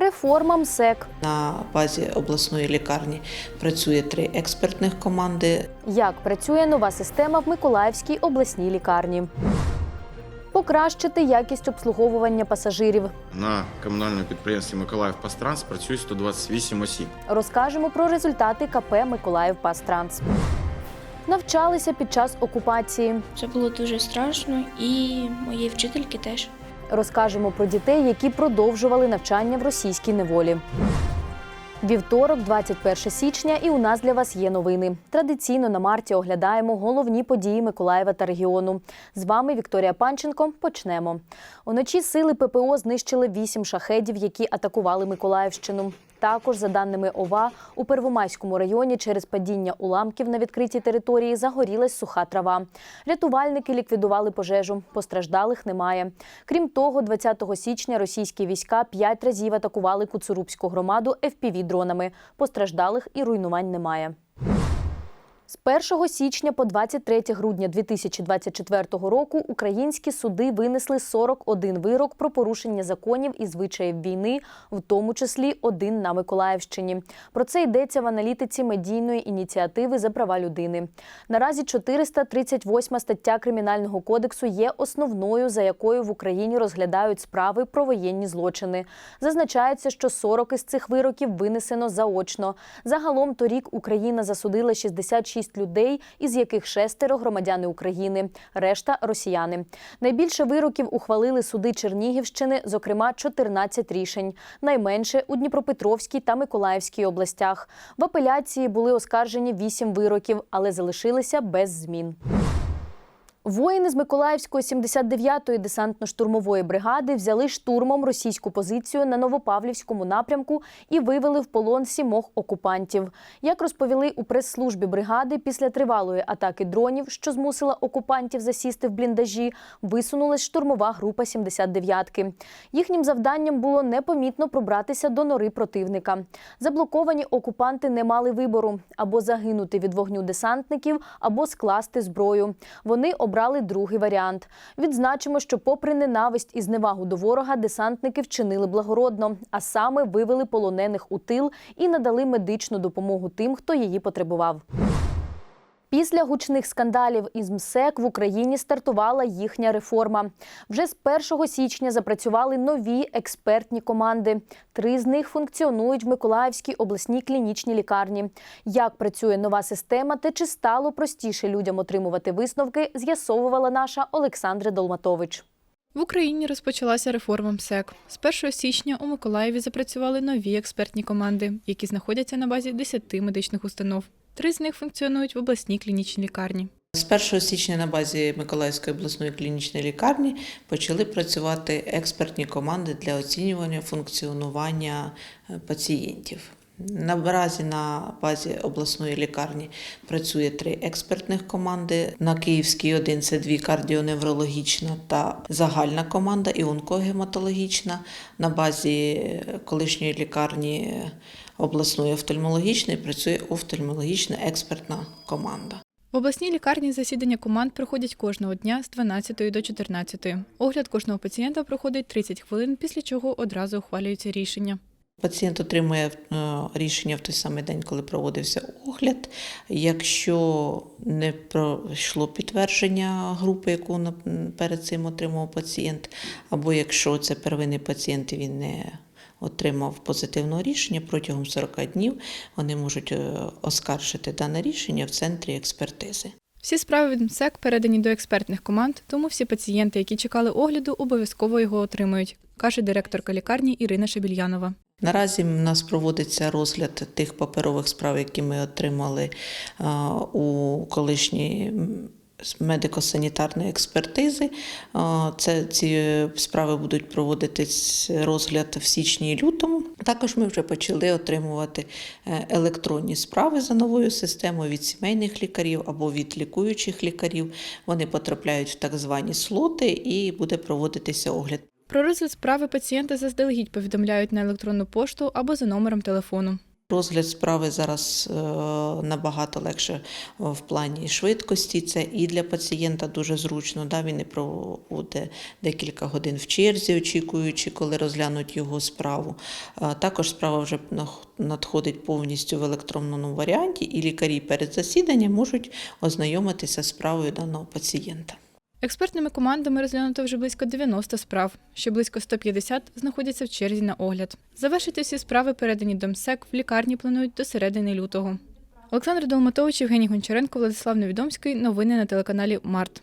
Реформа МСЕК. На базі обласної лікарні працює три експертних команди. Як працює нова система в Миколаївській обласній лікарні? Покращити якість обслуговування пасажирів. На комунальному підприємстві Миколаїв Пастранс працює 128 осіб. Розкажемо про результати КП Миколаїв Пастранс. Навчалися під час окупації. Це було дуже страшно, і мої вчительки теж. Розкажемо про дітей, які продовжували навчання в російській неволі. Вівторок, 21 січня, і у нас для вас є новини. Традиційно на марті оглядаємо головні події Миколаєва та регіону. З вами Вікторія Панченко. Почнемо. Уночі сили ППО знищили вісім шахедів, які атакували Миколаївщину. Також, за даними ОВА, у Первомайському районі через падіння уламків на відкритій території загорілась суха трава. Рятувальники ліквідували пожежу. Постраждалих немає. Крім того, 20 січня російські війська п'ять разів атакували Куцурубську громаду FPV-дронами. Постраждалих і руйнувань немає. З 1 січня по 23 грудня 2024 року українські суди винесли 41 вирок про порушення законів і звичаїв війни, в тому числі один на Миколаївщині. Про це йдеться в аналітиці медійної ініціативи за права людини. Наразі 438 стаття Кримінального кодексу є основною, за якою в Україні розглядають справи про воєнні злочини. Зазначається, що 40 із цих вироків винесено заочно. Загалом торік Україна засудила 66 людей, із яких шестеро громадяни України, решта росіяни. Найбільше вироків ухвалили суди Чернігівщини, зокрема 14 рішень. Найменше у Дніпропетровській та Миколаївській областях. В апеляції були оскаржені 8 вироків, але залишилися без змін. Воїни з Миколаївської 79-ї десантно-штурмової бригади взяли штурмом російську позицію на Новопавлівському напрямку і вивели в полон сімох окупантів. Як розповіли у прес-службі бригади, після тривалої атаки дронів, що змусила окупантів засісти в бліндажі, висунулась штурмова група 79-ки. Їхнім завданням було непомітно пробратися до нори противника. Заблоковані окупанти не мали вибору або загинути від вогню десантників, або скласти зброю. Вони обрали другий варіант. Відзначимо, що, попри ненависть і зневагу до ворога, десантники вчинили благородно, а саме вивели полонених у тил і надали медичну допомогу тим, хто її потребував. Після гучних скандалів із МСЕК в Україні стартувала їхня реформа. Вже з 1 січня запрацювали нові експертні команди. Три з них функціонують в Миколаївській обласній клінічній лікарні. Як працює нова система та чи стало простіше людям отримувати висновки, з'ясовувала наша Олександра Долматович. В Україні розпочалася реформа МСЕК. З 1 січня у Миколаєві запрацювали нові експертні команди, які знаходяться на базі 10 медичних установ. Три з них функціонують в обласній клінічній лікарні. З 1 січня на базі Миколаївської обласної клінічної лікарні почали працювати експертні команди для оцінювання функціонування е, пацієнтів. Наразі на базі обласної лікарні працює три експертних команди. На Київській один це дві кардіоневрологічна та загальна команда і онкогематологічна. На базі колишньої лікарні обласної офтальмологічної працює офтальмологічна експертна команда. В обласній лікарні засідання команд проходять кожного дня з 12 до 14. Огляд кожного пацієнта проходить 30 хвилин, після чого одразу ухвалюються рішення. Пацієнт отримує е, рішення в той самий день, коли проводився огляд. Якщо не пройшло підтвердження групи, яку перед цим отримав пацієнт, або якщо це первинний пацієнт він не отримав позитивного рішення протягом 40 днів, вони можуть е, оскаржити дане рішення в центрі експертизи. Всі справи від МСЕК передані до експертних команд, тому всі пацієнти, які чекали огляду, обов'язково його отримують, каже директорка лікарні Ірина Шебільянова. Наразі в нас проводиться розгляд тих паперових справ, які ми отримали у колишній медико-санітарної експертизи. Це ці справи будуть проводитись розгляд в січні і лютому. Також ми вже почали отримувати е, електронні справи за новою системою від сімейних лікарів або від лікуючих лікарів. Вони потрапляють в так звані слоти і буде проводитися огляд. Про розгляд справи пацієнта заздалегідь повідомляють на електронну пошту або за номером телефону. Розгляд справи зараз е, набагато легше в плані швидкості. Це і для пацієнта дуже зручно. Да? Він не проводить декілька годин в черзі, очікуючи, коли розглянуть його справу. Також справа вже надходить повністю в електронному варіанті, і лікарі перед засіданням можуть ознайомитися з справою даного пацієнта. Експертними командами розглянуто вже близько 90 справ, ще близько 150 знаходяться в черзі на огляд. Завершити всі справи, передані до МСЕК, в лікарні планують до середини лютого. Олександр Долматович, Євгеній Гончаренко, Владислав Невідомський. Новини на телеканалі Март.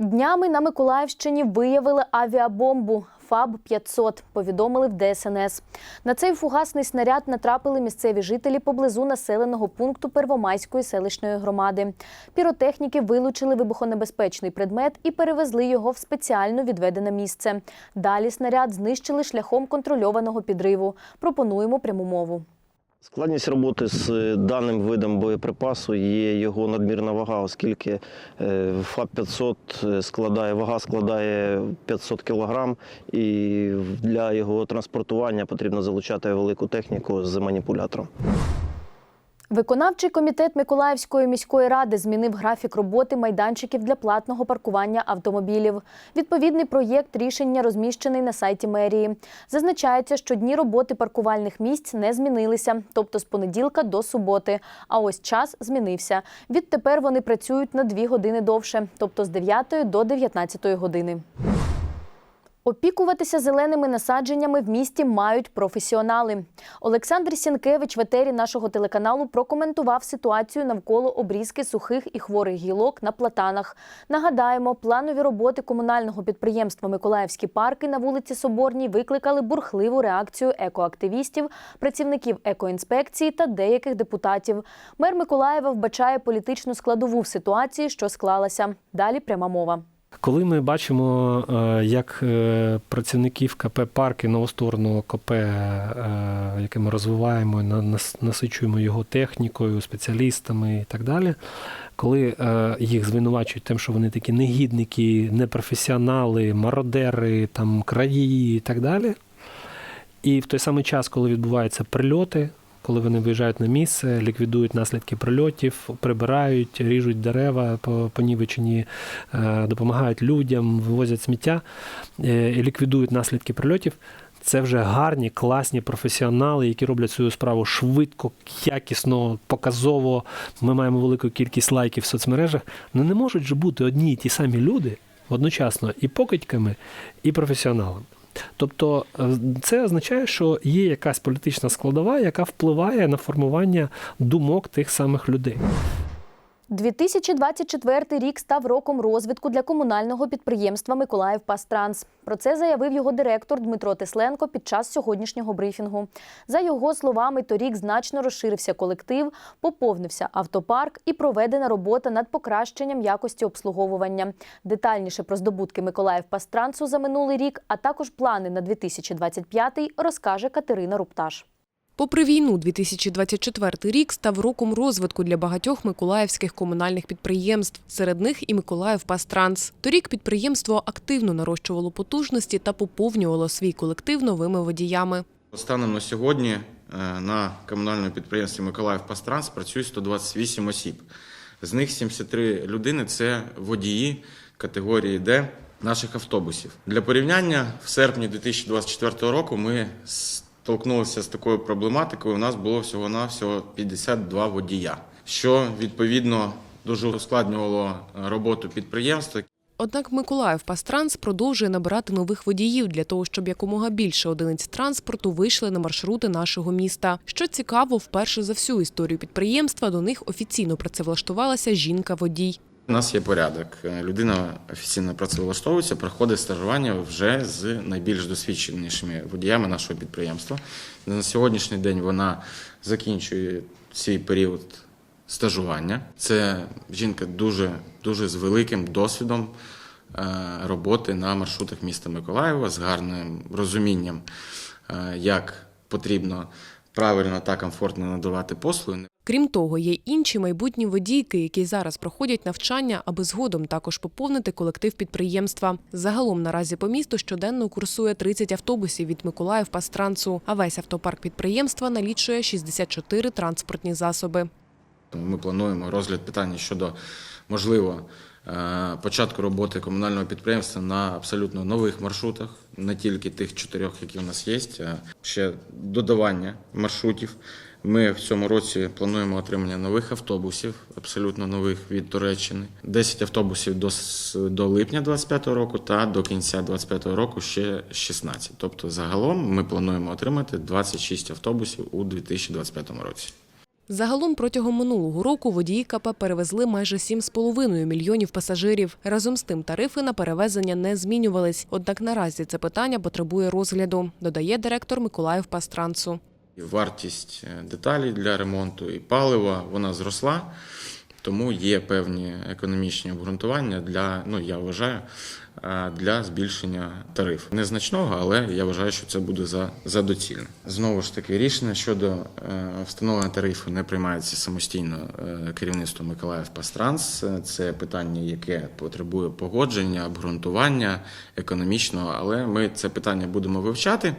Днями на Миколаївщині виявили авіабомбу ФАБ-500, повідомили в ДСНС. На цей фугасний снаряд натрапили місцеві жителі поблизу населеного пункту Первомайської селищної громади. Піротехніки вилучили вибухонебезпечний предмет і перевезли його в спеціально відведене місце. Далі снаряд знищили шляхом контрольованого підриву. Пропонуємо пряму мову. Складність роботи з е, даним видом боєприпасу є його надмірна вага, оскільки е, ФАП-500 складає, вага складає 500 кг, і для його транспортування потрібно залучати велику техніку з маніпулятором. Виконавчий комітет Миколаївської міської ради змінив графік роботи майданчиків для платного паркування автомобілів. Відповідний проєкт рішення розміщений на сайті мерії. Зазначається, що дні роботи паркувальних місць не змінилися, тобто з понеділка до суботи. А ось час змінився. Відтепер вони працюють на дві години довше, тобто з 9 до 19 години. Опікуватися зеленими насадженнями в місті мають професіонали. Олександр Сінкевич в етері нашого телеканалу прокоментував ситуацію навколо обрізки сухих і хворих гілок на платанах. Нагадаємо, планові роботи комунального підприємства Миколаївські парки на вулиці Соборній викликали бурхливу реакцію екоактивістів, працівників екоінспекції та деяких депутатів. Мер Миколаєва вбачає політичну складову в ситуації, що склалася. Далі пряма мова. Коли ми бачимо, е, як е, працівників КП парки новоствореного КП, е, яке ми розвиваємо, на- нас- насичуємо його технікою, спеціалістами і так далі, коли їх звинувачують тим, що вони такі негідники, непрофесіонали, мародери, там, крадії і так далі. І в той самий час, коли відбуваються прильоти, коли вони виїжджають на місце, ліквідують наслідки прильотів, прибирають, ріжуть дерева по понівечені, е, допомагають людям, вивозять сміття е, і ліквідують наслідки прильотів. Це вже гарні, класні професіонали, які роблять свою справу швидко, якісно, показово. Ми маємо велику кількість лайків в соцмережах. Ну не можуть же бути одні і ті самі люди одночасно і покидьками, і професіоналами. Тобто е, це означає, що є якась політична складова, яка впливає на формування думок тих самих людей. 2024 рік став роком розвитку для комунального підприємства Миколаїв Пастранс. Про це заявив його директор Дмитро Тесленко під час сьогоднішнього брифінгу. За його словами, торік значно розширився колектив, поповнився автопарк і проведена робота над покращенням якості обслуговування. Детальніше про здобутки Миколаїв Пастрансу за минулий рік, а також плани на 2025 розкаже Катерина Рупташ. Попри війну, 2024 рік став роком розвитку для багатьох миколаївських комунальних підприємств, серед них і Миколаїв Пастранс. Торік підприємство активно нарощувало потужності та поповнювало свій колектив новими водіями. Станом на сьогодні е, на комунальному підприємстві Миколаїв Пастранс працює 128 осіб. З них 73 людини це водії категорії Д наших автобусів. Для порівняння в серпні 2024 року ми столкнулися з такою проблематикою. У нас було всього-навсього 52 водія, що відповідно дуже ускладнювало роботу підприємства. Однак Миколаїв Пастранс продовжує набирати нових водіїв для того, щоб якомога більше одиниць транспорту вийшли на маршрути нашого міста. Що цікаво, вперше за всю історію підприємства до них офіційно працевлаштувалася жінка-водій. У нас є порядок. Е, Людина офіційно працевлаштовується, проходить стажування вже з найбільш досвідченішими водіями нашого підприємства. На сьогоднішній день вона закінчує свій період стажування. Це жінка дуже, дуже з великим досвідом е, роботи на маршрутах міста Миколаєва з гарним розумінням, е, як потрібно правильно та комфортно надавати послуги. Крім того, є інші майбутні водійки, які зараз проходять навчання, аби згодом також поповнити колектив підприємства. Загалом наразі по місту щоденно курсує 30 автобусів від Миколаїв Пастрансу, а весь автопарк підприємства налічує 64 транспортні засоби. Ми плануємо розгляд питання щодо можливо е, початку роботи комунального підприємства на абсолютно нових маршрутах, не тільки тих чотирьох, які у нас є, а ще додавання маршрутів. Ми в цьому році плануємо отримання нових автобусів, абсолютно нових від Туреччини. 10 автобусів до, до липня 25 року та до кінця 25 року ще 16. Тобто загалом ми плануємо отримати 26 автобусів у 2025 році. Загалом протягом минулого року водії КП перевезли майже 7,5 мільйонів пасажирів. Разом з тим тарифи на перевезення не змінювались. Однак наразі це питання потребує розгляду, додає директор Миколаїв Пастрансу. Вартість е, деталей для ремонту і палива вона зросла, тому є певні економічні обґрунтування для, ну я вважаю, для збільшення тарифу. Незначного, але я вважаю, що це буде за, за доцільне. Знову ж таки, рішення щодо е, встановлення тарифу не приймається самостійно е, керівництвом Миколаїв Пастранс. Е, Це питання, яке потребує погодження, обґрунтування економічного, але ми це питання будемо вивчати.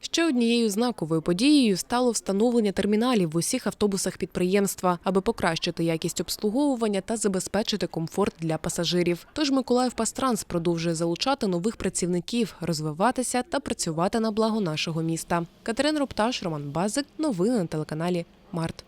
Ще однією знаковою подією стало встановлення терміналів в усіх автобусах підприємства, аби покращити якість обслуговування та забезпечити комфорт для пасажирів. Тож Миколаїв Пастранс продовжує залучати нових працівників, розвиватися та працювати на благо нашого міста. Катерина Рупташ, Роман Базик. Новини на телеканалі Март.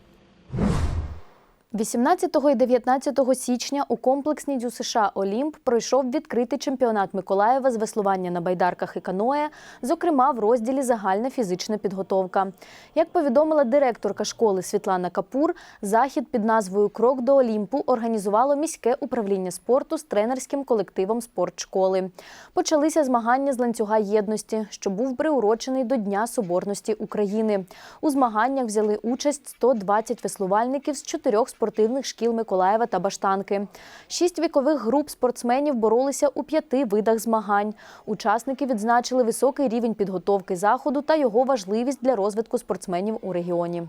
18 і 19 січня у комплексній ДЮСШ США Олімп пройшов відкритий чемпіонат Миколаєва з веслування на байдарках і каноє, зокрема в розділі Загальна фізична підготовка. Як повідомила директорка школи Світлана Капур, захід під назвою Крок до Олімпу організувало міське управління спорту з тренерським колективом спортшколи. Почалися змагання з ланцюга єдності, що був приурочений до Дня Соборності України. У змаганнях взяли участь 120 веслувальників з чотирьох спортивних шкіл Миколаєва та Баштанки. Шість вікових груп спортсменів боролися у п'яти видах змагань. Учасники відзначили високий рівень підготовки заходу та його важливість для розвитку спортсменів у регіоні.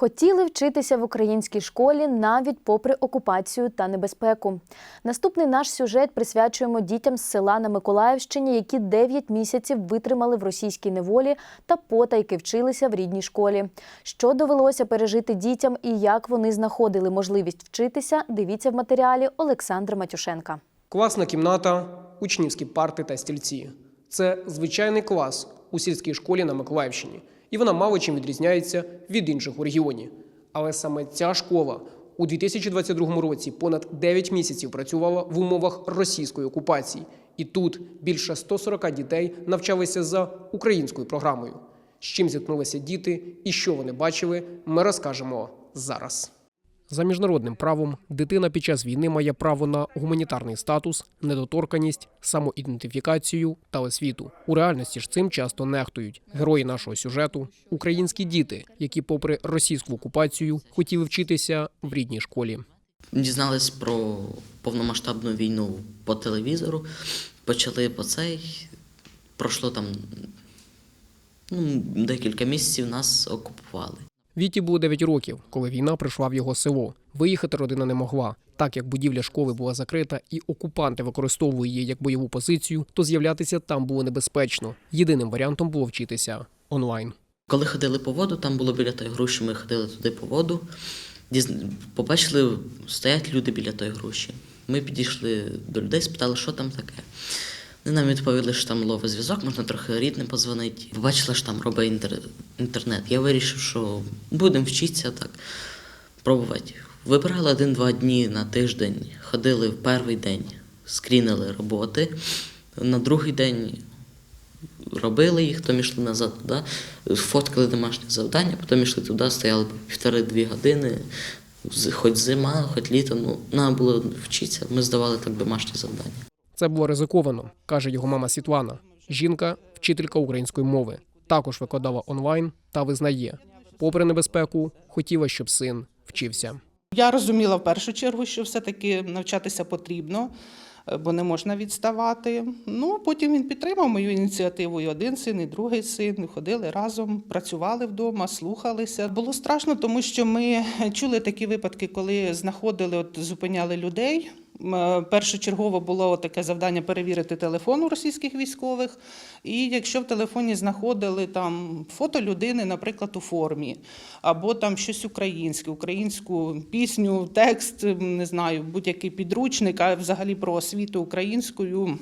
Хотіли вчитися в українській школі навіть попри окупацію та небезпеку. Наступний наш сюжет присвячуємо дітям з села на Миколаївщині, які 9 місяців витримали в російській неволі та потайки вчилися в рідній школі. Що довелося пережити дітям і як вони знаходили можливість вчитися, дивіться в матеріалі Олександра Матюшенка. Класна кімната, учнівські парти та стільці. Це звичайний клас у сільській школі на Миколаївщині, і вона мало чим відрізняється від інших у регіоні. Але саме ця школа у 2022 році понад 9 місяців працювала в умовах російської окупації, і тут більше 140 дітей навчалися за українською програмою. З чим зіткнулися діти і що вони бачили, ми розкажемо зараз. За міжнародним правом дитина під час війни має право на гуманітарний статус, недоторканість, самоідентифікацію та освіту. У реальності ж цим часто нехтують герої нашого сюжету українські діти, які, попри російську окупацію, хотіли вчитися в рідній школі. Дізнались про повномасштабну війну по телевізору, почали по цей. Пройшло там ну, декілька місяців нас окупували. Віті було 9 років, коли війна прийшла в його село. Виїхати родина не могла. Так як будівля школи була закрита і окупанти використовували її як бойову позицію, то з'являтися там було небезпечно. Єдиним варіантом було вчитися онлайн. Коли ходили по воду, там було біля тої груші, ми ходили туди по воду. Побачили, стоять люди біля тої груші. Ми підійшли до людей, спитали, що там таке. Нам відповіли, що там ловить зв'язок, можна трохи рідним позвонити. Побачила, що там робить інтер... інтернет. Я вирішив, що будемо вчитися так, пробувати. Вибирали один-два дні на тиждень, ходили в перший день, скрінили роботи. На другий день робили їх, потім йшли назад туди, фоткали домашнє завдання, потім йшли туди, стояли півтори-дві години, хоч зима, хоч літо, ну, треба було вчитися, ми здавали так домашні завдання. Це було ризиковано, каже його мама Світлана. Жінка, вчителька української мови, також викладала онлайн та визнає, попри небезпеку, хотіла, щоб син вчився. Я розуміла в першу чергу, що все-таки навчатися потрібно. е, бо не можна відставати. Ну, потім він підтримав мою ініціативу. І один син, і другий син. Ходили разом, працювали вдома, слухалися. Було страшно, тому що ми чули такі випадки, коли знаходили, от зупиняли людей. Е, Першочергово було таке завдання перевірити телефон у російських військових. І якщо в телефоні знаходили там фото людини, наприклад, у формі, або там щось українське, українську пісню, текст, не знаю, будь-який підручник, а взагалі про освіту українською.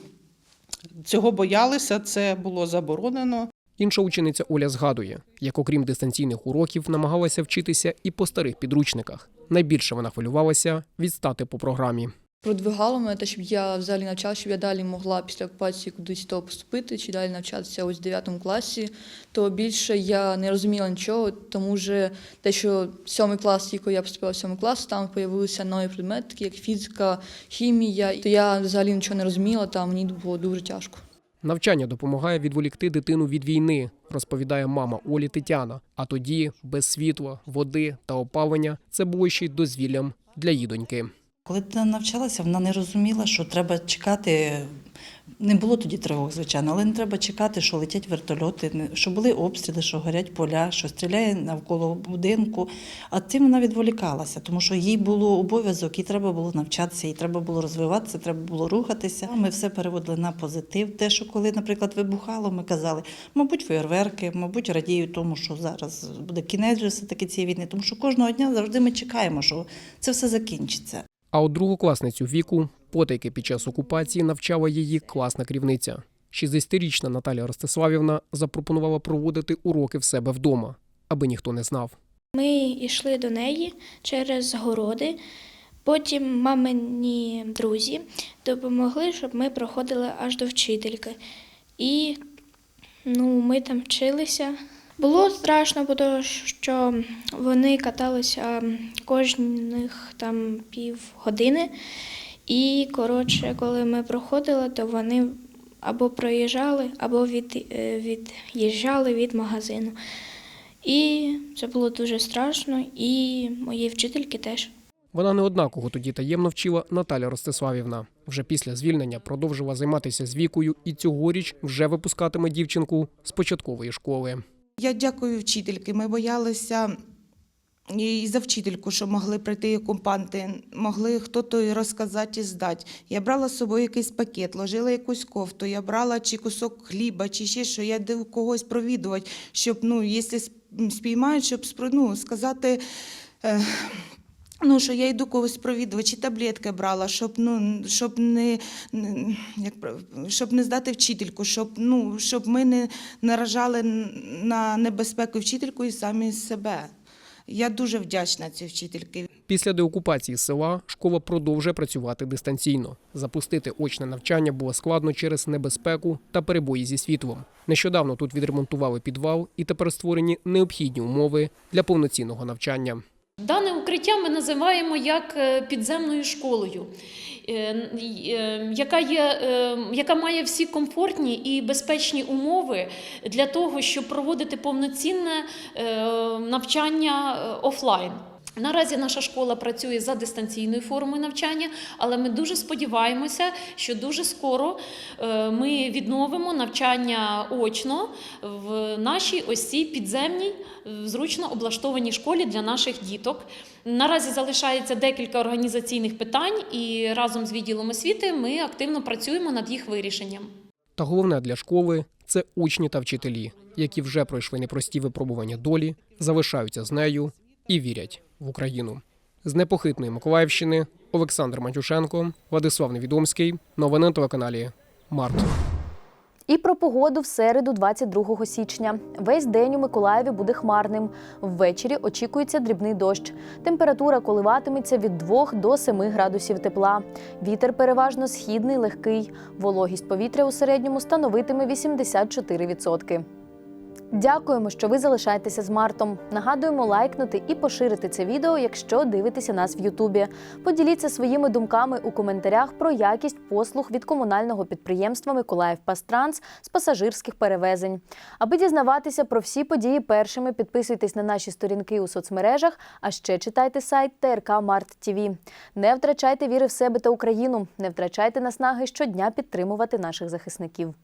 Цього боялися, це було заборонено. Інша учениця Оля згадує, як окрім дистанційних уроків намагалася вчитися і по старих підручниках. Найбільше вона хвилювалася відстати по програмі. Продвигало мене те, щоб я взагалі навчалася, щоб я далі могла після окупації кудись то поступити чи далі навчатися ось в 9 класі, то більше я не розуміла нічого, тому що те, що сьомий клас, тільки я поступила в сьомий клас, там з'явилися нові предмети, такі як фізика, хімія, то я взагалі нічого не розуміла, та мені було дуже тяжко. Навчання допомагає відволікти дитину від війни, розповідає мама Олі Тетяна. А тоді, без світла, води та опалення, це було ще й дозвіллям для її доньки. Коли дитина навчалася, вона не розуміла, що треба чекати. Не було тоді тривог, звичайно, але не треба чекати, що летять вертольоти, що були обстріли, що горять поля, що стріляє навколо будинку. А цим вона відволікалася, тому що їй було обов'язок, їй треба було навчатися, їй треба було розвиватися, треба було рухатися. Ми все переводили на позитив. Те, що коли, наприклад, вибухало, ми казали, мабуть, фейерверки, мабуть, радіють тому, що зараз буде кінець все-таки цієї війни, тому що кожного дня завжди ми чекаємо, що це все закінчиться. А от другокласницю віку потайки під час окупації навчала її класна керівниця. 60-річна Наталія Ростиславівна запропонувала проводити уроки в себе вдома, аби ніхто не знав. Ми йшли до неї через городи. Потім мамині друзі допомогли, щоб ми проходили аж до вчительки. І ну, ми там вчилися. Було страшно, бо що вони каталися кожних там півгодини. І, коротше, коли ми проходили, то вони або проїжджали, або від, е, від'їжджали від магазину. І це було дуже страшно, і мої вчительки теж. Вона не однаково тоді таємно вчила Наталя Ростиславівна. Вже після звільнення продовжила займатися з вікою і цьогоріч вже випускатиме дівчинку з початкової школи. Я дякую вчительки. Ми боялися і за вчительку, що могли прийти окупанти, могли хто-то і розказати і здати. Я брала з собою якийсь пакет, ложила якусь кофту, я брала чи кусок хліба, чи ще що. Я йду когось провідувати, щоб, ну, якщо спіймають, щоб ну, сказати. Е, Ну, що я йду когось провідувати, чи таблетки брала, щоб, ну, щоб, не, не- як, щоб не здати вчительку, щоб, ну, щоб ми не наражали на небезпеку вчительку і самі себе. Я дуже вдячна цій вчительці. Після деокупації села школа продовжує працювати дистанційно. Запустити очне навчання було складно через небезпеку та перебої зі світлом. Нещодавно тут відремонтували підвал і тепер створені необхідні умови для повноцінного навчання. Дане укриття ми називаємо як е, підземною школою, е, е, яка, є, яка має всі комфортні і безпечні умови для того, щоб проводити повноцінне навчання офлайн. Наразі наша школа працює за дистанційною формою навчання, але ми дуже сподіваємося, що дуже скоро е, ми відновимо навчання очно в нашій ось цій підземній, зручно облаштованій школі для наших діток. Наразі залишається декілька організаційних питань, і разом з відділом освіти ми активно працюємо над їх вирішенням. Та головне для школи це учні та вчителі, які вже пройшли непрості випробування долі, залишаються з нею і вірять в Україну. З непохитної Миколаївщини Олександр Матюшенко, Владислав Невідомський. Новини на телеканалі Март. І про погоду в середу, 22 січня. Весь день у Миколаєві буде хмарним. Ввечері очікується дрібний дощ. Температура коливатиметься від 2 до 7 градусів тепла. Вітер переважно східний, легкий. Вологість повітря у середньому становитиме 84%. Дякуємо, що ви залишаєтеся з Мартом. Нагадуємо лайкнути і поширити це відео, якщо дивитеся нас в Ютубі. Поділіться своїми думками у коментарях про якість послуг від комунального підприємства Миколаїв Пастранс з пасажирських перевезень. Аби дізнаватися про всі події першими, підписуйтесь на наші сторінки у соцмережах, а ще читайте сайт ТРК Март ТВ. Не втрачайте віри в себе та Україну, не втрачайте наснаги щодня підтримувати наших захисників.